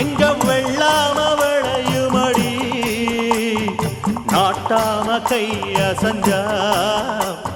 எங்கம் வெள்ளாமவளையும் அடி நாட்டாம கை அசஞ்சா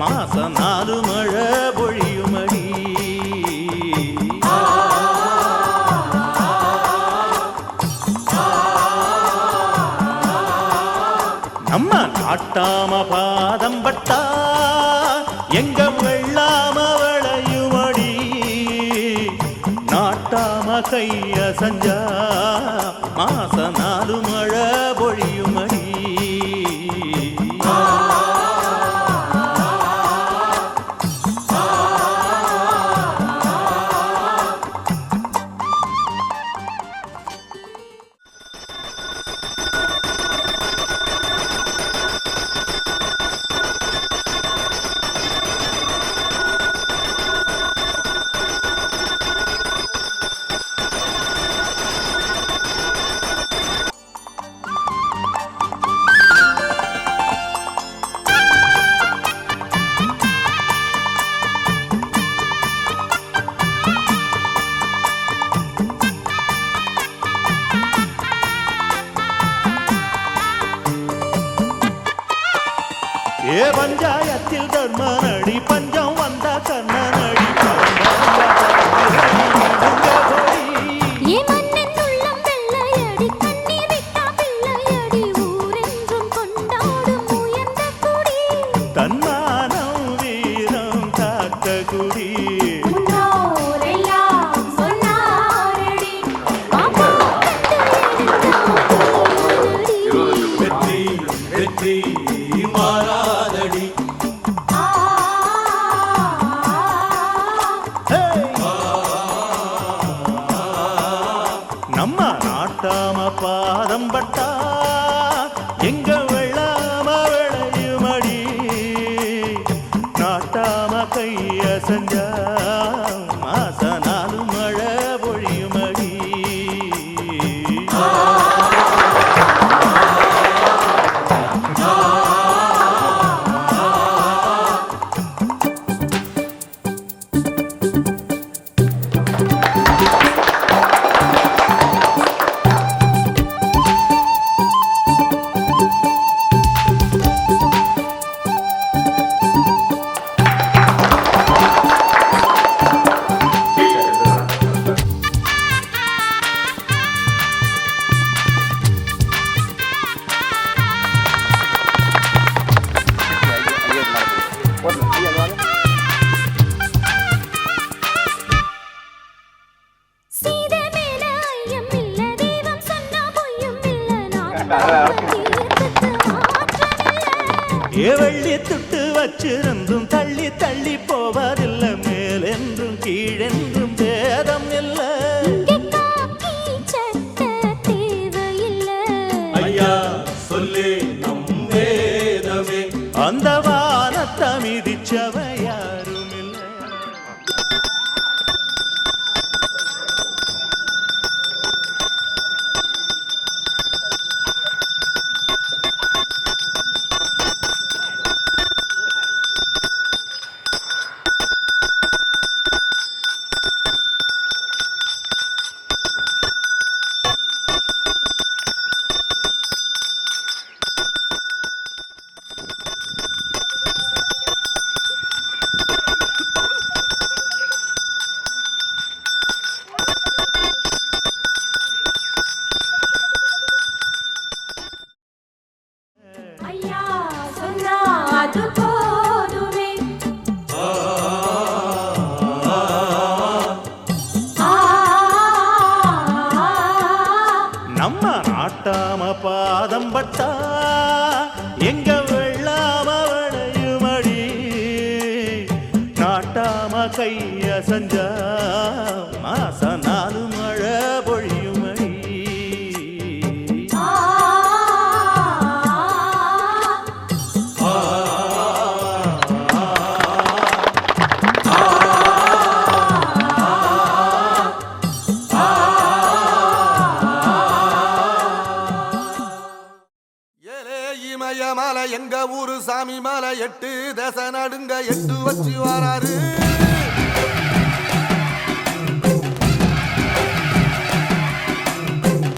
மாசம் நாலு மழை பொழியும் அடி நம்ம நாட்டாம பாதம் பட்டா எங்க மகைய சஞ்சா மாச நாலு மழை பொழியுமணி பாதம் பட்டா దానత్తమిదిచ్చవయారు எங்க வெள்ளாமவனையும் அடி நாட்டாம கைய செஞ்சா எரிமய மாலை எங்க ஊரு சாமி மாலை எட்டு தச நடுங்க எட்டு வச்சு வராரு.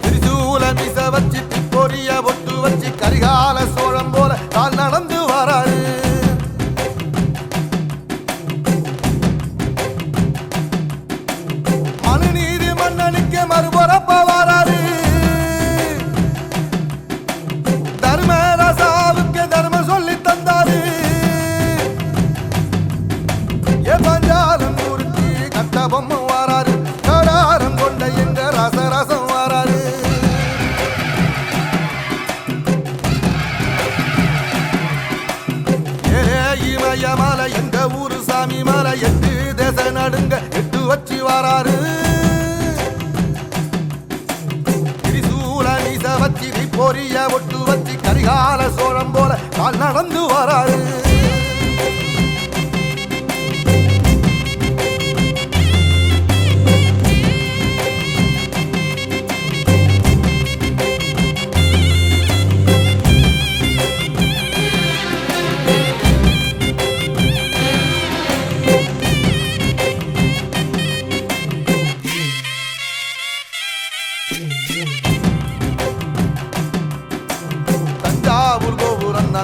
திரிசூல மிச வச்சு பொரிய ஒட்டு வச்சு கரிகால சோழம் போல கால் நடந்து பொரிய ஒட்டு வச்சு கரிகால சோழம் போல கால் நடந்து வராரு Yeah.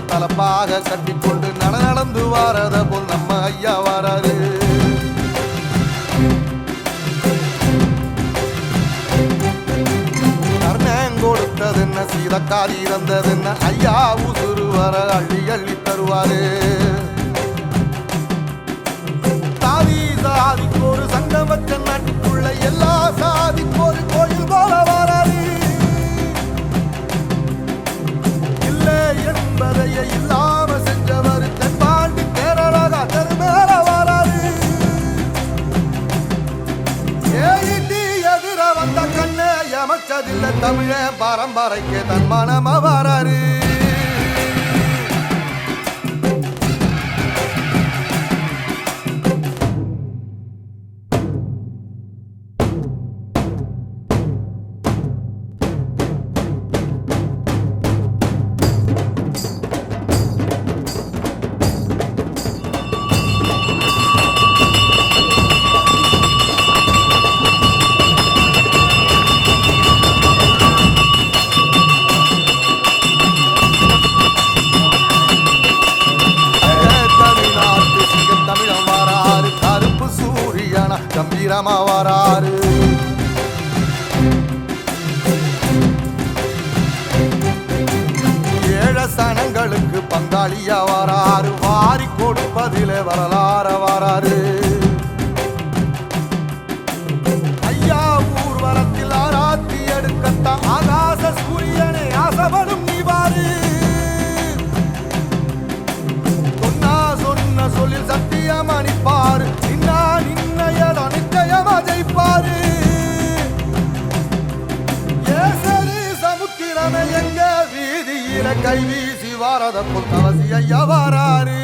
தலப்பாக கட்டிக்கொண்டு நட நடந்து வாரத போல் நம்ம ஐயா வராரு. கொடுத்ததுன்ன சீதக்காரி இறந்ததுன்ன ஐயா உசுறு வர அள்ளி அள்ளி தருவாரு. தாவி சாதிக்கோரு சங்கம் வச்ச நாட்டுக்குள்ள எல்லா சாதிக்கோ பரம வராறு ஏழசனங்களுக்கு பங்காளிய வராறு. வாரி கொடுப்பதிலே வரலாற வராறு. கை வீசி வாரத புத்தவசி ஐயா வாராரு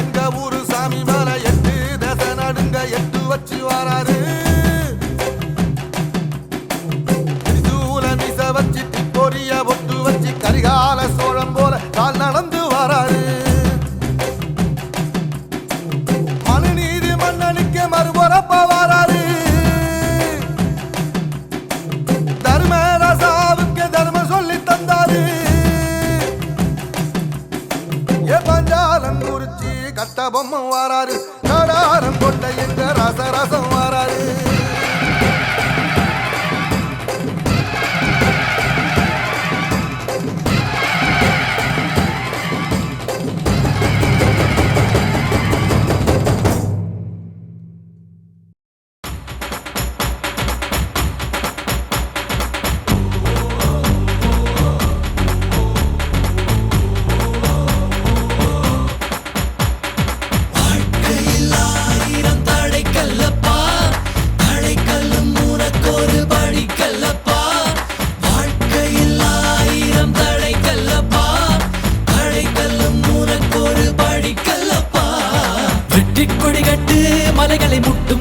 எங்க ஊரு சாமி மலை எட்டு தசை நடுங்க எட்டு வச்சு வாராரு.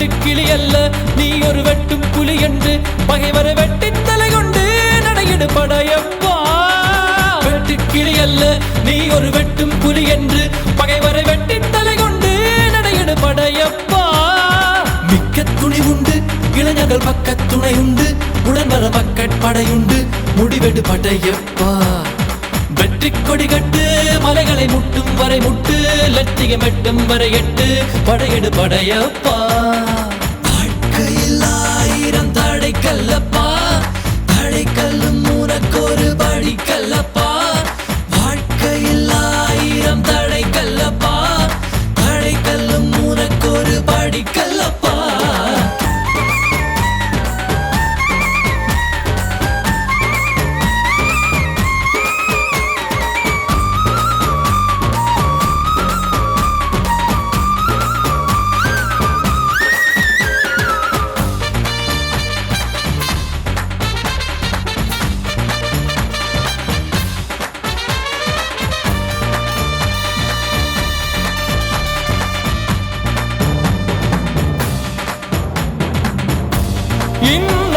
வெட்டு கிளி அல்ல நீ ஒரு வெட்டும் புலி என்று பகைவரை வெட்டி தலை கொண்டு நடையிடு படையப்பா வெட்டு கிளி அல்ல நீ ஒரு வெட்டும் புலி என்று பகைவரை வெட்டி தலை கொண்டு நடையிடு படையப்பா மிக்க துணி உண்டு இளைஞர்கள் பக்க துணை உண்டு உடன் வர பக்கட்படையுண்டு முடிவெடு படையப்பா வெற்றி கொடி கட்டு மலைகளை முட்டும் வரை முட்டு லட்சியம் எட்டும் வரை எட்டு படையெடு படையப்பா. வாழ்க்கையில் ஆயிரம் தடை கல்லப்பா தடை கல்லும் உனக்கொரு படி 云